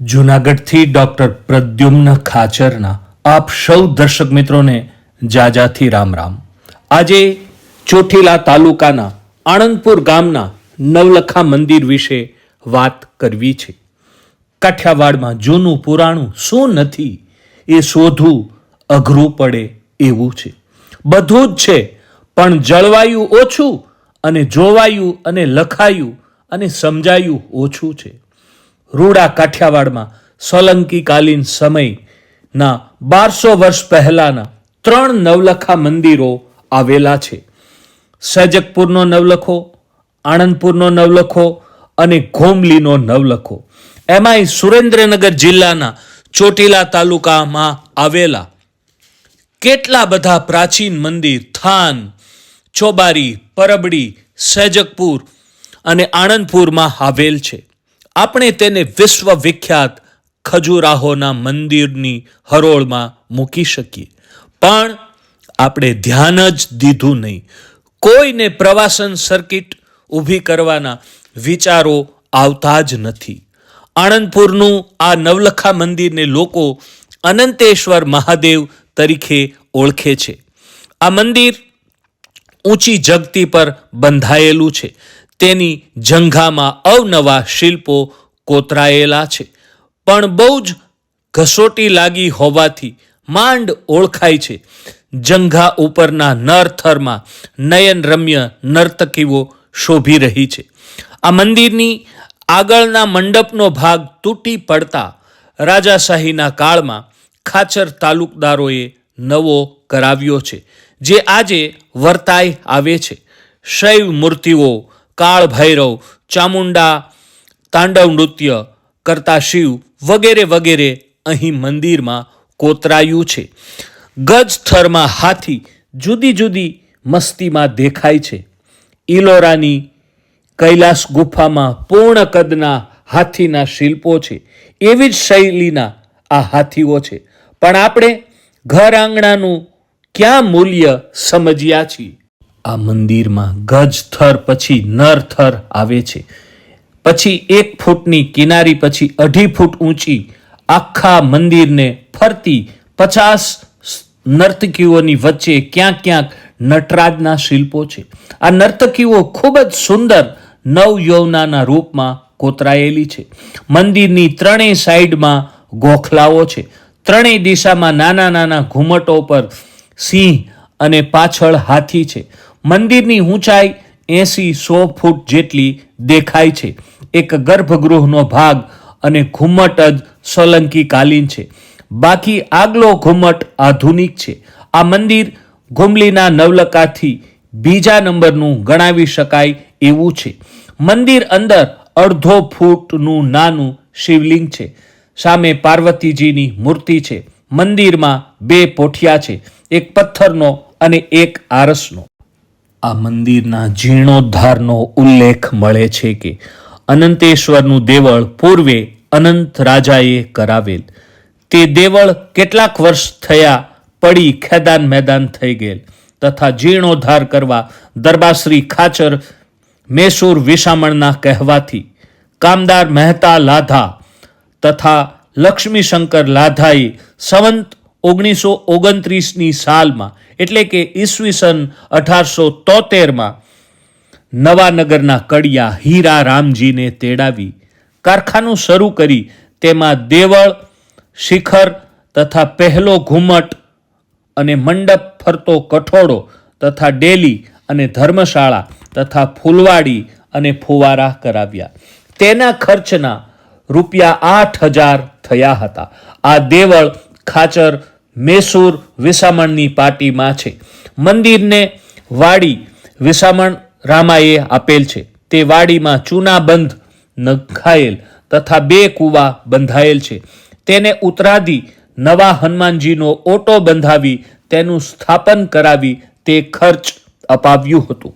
જૂનાગઢથી doctor Pradyumna ખાચરના આપ સૌ દર્શક મિત્રોને જાજાથી રામ રામ. આજે ચોટીલા તાલુકાના આણંદપુર ગામના નવલખા મંદિર વિશે વાત કરવી છે. કાઠિયાવાડમાં જૂનું પુરાણું શું નથી એ શોધવું અઘરું પડે એવું છે. બધું જ છે, પણ જળવાયું ઓછું અને જોવાયું અને લખાયું અને સમજાયું ઓછું છે. રૂડા કાઠિયાવાડમાં સોલંકી કાલીન સમયના બારસો વર્ષ પહેલાના ત્રણ નવલખા મંદિરો આવેલા છે. સજકપુરનો નવલખો, આણંદપુરનો નવલખો અને ઘોમલીનો નવલખો. એમાંય સુરેન્દ્રનગર જિલ્લાના ચોટીલા તાલુકામાં આવેલા કેટલા બધા પ્રાચીન મંદિર થાન, ચોબારી, પરબડી સૈજકપુર અને આણંદપુરમાં આવેલ છે. આપણે તેને વિશ્વ વિખ્યાત ખજુરાહોના મંદિરની હરોળમાં મૂકી શકીએ. પણ આપણે ધ્યાન જ દીધું નહીં. કોઈને પ્રવાસન સર્કિટ ઊભી કરવાના વિચારો આવતા જ નથી. આણંદપુરનું આ નવલખા મંદિરને લોકો અનંતેશ્વર મહાદેવ તરીકે ઓળખે છે. આ મંદિર ઊંચી જગતી પર બંધાયેલું છે. તેની જંઘામાં અવનવા શિલ્પો કોતરાયેલા છે. પણ બહુ જ ઘસોટી લાગી હોવાથી માંડ ઓળખાય છે. જંઘા ઉપરના નરથરમાં નયનરમ્ય નર્તકીઓ શોભી રહી છે. આ મંદિરની આગળના મંડપનો ભાગ તૂટી પડતા રાજાશાહીના કાળમાં ખાચર તાલુકદારોએ નવો કરાવ્યો છે, જે આજે વર્તાય આવે છે. શૈવ મૂર્તિઓ કાળ ભૈરવ ચામુંડા, તાંડવ નૃત્ય કરતા શિવ વગેરે વગેરે અહીં મંદિરમાં કોતરાયું છે. ગજ થરમાં હાથી જુદી જુદી મસ્તીમાં દેખાય છે. ઇલોરાની કૈલાસ ગુફામાં પૂર્ણ કદના હાથીના શિલ્પો છે. એવી જ શૈલીના આ હાથીઓ છે. પણ આપણે ઘર આંગણાનું ક્યાં મૂલ્ય સમજ્યા છીએ? આ મંદિરમાં ગજ થર પછી નર થર આવે છે. પછી એક ફૂટની કિનારી પછી અઢી ફૂટ ઊંચી આખા મંદિરને ફરતી પચાસ નર્તકીઓની વચ્ચે ક્યાંક ક્યાંક નટરાજના શિલ્પો છે. આ નર્તકીઓ ખૂબ જ સુંદર નવ યૌવનાના રૂપમાં કોતરાયેલી છે. મંદિરની ત્રણેય સાઈડમાં ગોખલાઓ છે. ત્રણેય દિશામાં નાના નાના ઘુમટો પર સિંહ અને પાછળ હાથી છે. મંદિરની ઊંચાઈ એસી સો ફૂટ જેટલી દેખાય છે. એક ગર્ભગૃહનો ભાગ અને ઘુમ્મટ જ સોલંકી કાલીન છે. બાકી આગલો ઘુમ્મટ આધુનિક છે. આ મંદિર ઘુમલીના નવલકાથી બીજા નંબરનું ગણાવી શકાય એવું છે. મંદિર અંદર અડધો ફૂટનું નાનું શિવલિંગ છે. સામે પાર્વતીજીની મૂર્તિ છે. મંદિરમાં બે પોઠિયા છે. એક પથ્થરનો અને એક આરસનો. આ મંદિરના જીર્ણોદ્ધારનો ઉલ્લેખ મળે છે કે અનંતેશ્વરનું દેવળ પૂર્વે અનંત રાજાએ કરાવેલ. તે દેવળ કેટલાક વર્ષ થયા પડી ખેદાન મેદાન થઈ ગયેલ તથા જીર્ણોદ્ધાર કરવા દરબાશ્રી ખાચર મેસૂર વિસામણના કહેવાથી કામદાર મહેતા લાધા તથા લક્ષ્મીશંકર લાધાએ સંવંત ઓગણીસો ઓગણત્રીસની સાલમાં એટલે કે ઈસવીસન અઢારસો તોતેરમાં નવાનગરના કડિયા હીરા રામજીને તેડાવી કારખાનું શરૂ કરી તેમાં દેવળ, શિખર તથા પહેલો ઘુમટ અને મંડપ ફરતો કઠોળો તથા ડેલી અને ધર્મશાળા તથા ફૂલવાડી અને ફુવારા કરાવ્યા. તેના ખર્ચના રૂપિયા આઠ હજાર થયા હતા. આ દેવળ ખાચર મેસૂર વિસામણની પાટીમાં છે. મંદિરને વાડી વિસામણ રામાએ આપેલ છે. તે વાડીમાં ચૂનાબંધ નખાયેલ તથા બે કૂવા બંધાયેલ છે. તેને ઉતરાદી નવા હનુમાનજીનો ઓટો બંધાવી તેનું સ્થાપન કરાવી તે ખર્ચ અપાવ્યું હતું.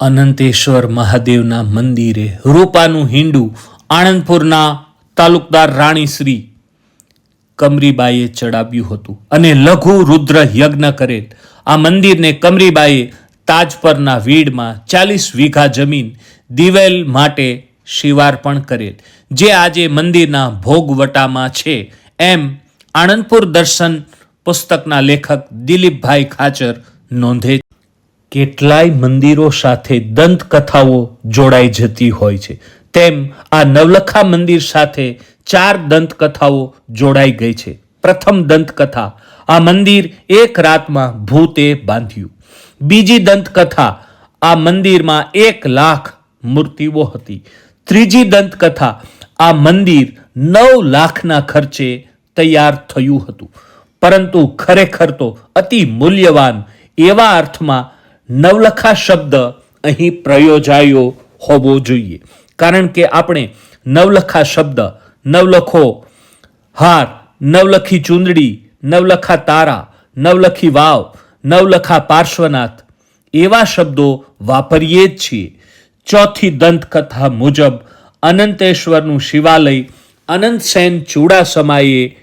અનંતેશ્વર મહાદેવના મંદિરે રૂપાનું હિંડું આણંદપુરના તાલુકદાર રાણીશ્રી કમરીબાઈએ ચડાવ્યું હતું અને લઘુ રુદ્ર યજ્ઞ કરેલ આ મંદિરને કમરીબાઈએ તાજ પરના વીડમાં ચાલીસ વીઘા જમીન દિવેલ માટે શિવાર્પણ કરેલ જે આજે મંદિરના ભોગવટામાં છે. એમ આણંદપુર દર્શન પુસ્તકના લેખક દિલીપભાઈ ખાચર નોંધે કેટલાય મંદિરો સાથે દંતકથાઓ જોડાઈ જતી હોય છે. તેમ આ નવલખા મંદિર સાથે ચાર દંતકથાઓ જોડાઈ ગઈ છે. પ્રથમ દંતકથા, આ મંદિર એક રાતમાં ભૂતે બાંધ્યું. બીજી દંતકથા, આ મંદિરમાં એક લાખ મૂર્તિઓ હતી. ત્રીજી દંતકથા, આ મંદિર નવ લાખના ખર્ચે તૈયાર થયું હતું. પરંતુ ખરેખર તો અતિ મૂલ્યવાન એવા અર્થમાં નવલખા શબ્દ અહીં પ્રયોજાયો હોવો જોઈએ. કારણ કે આપણે નવલખા શબ્દ નવલખો, હાર, નવલખી ચુંદડી, નવલખા તારા, નવલખી વાવ, નવલખા પાર્શ્વનાથ, એવા શબ્દો વાપરીએ જ છીએ. ચોથી દંતકથા મુજબ અનંતેશ્વરનું શિવાલય અનંતસેન ચુડાસમાએ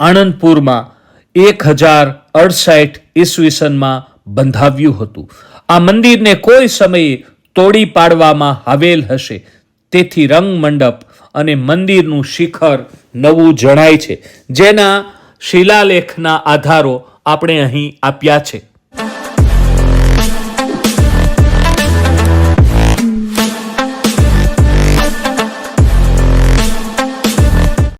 આણંદપુરમાં એક હજાર અડસઠ ઈસવીસનમાં બંધાવ્યું હતું. આ મંદિરને કોઈ સમયે તોડી પાડવામાં આવેલ હશે. તેથી રંગ મંડપ અને મંદિરનું શિખર નવું જણાય છે. જેના શિલાલેખના આધારો આપણે અહીં આપ્યા છે.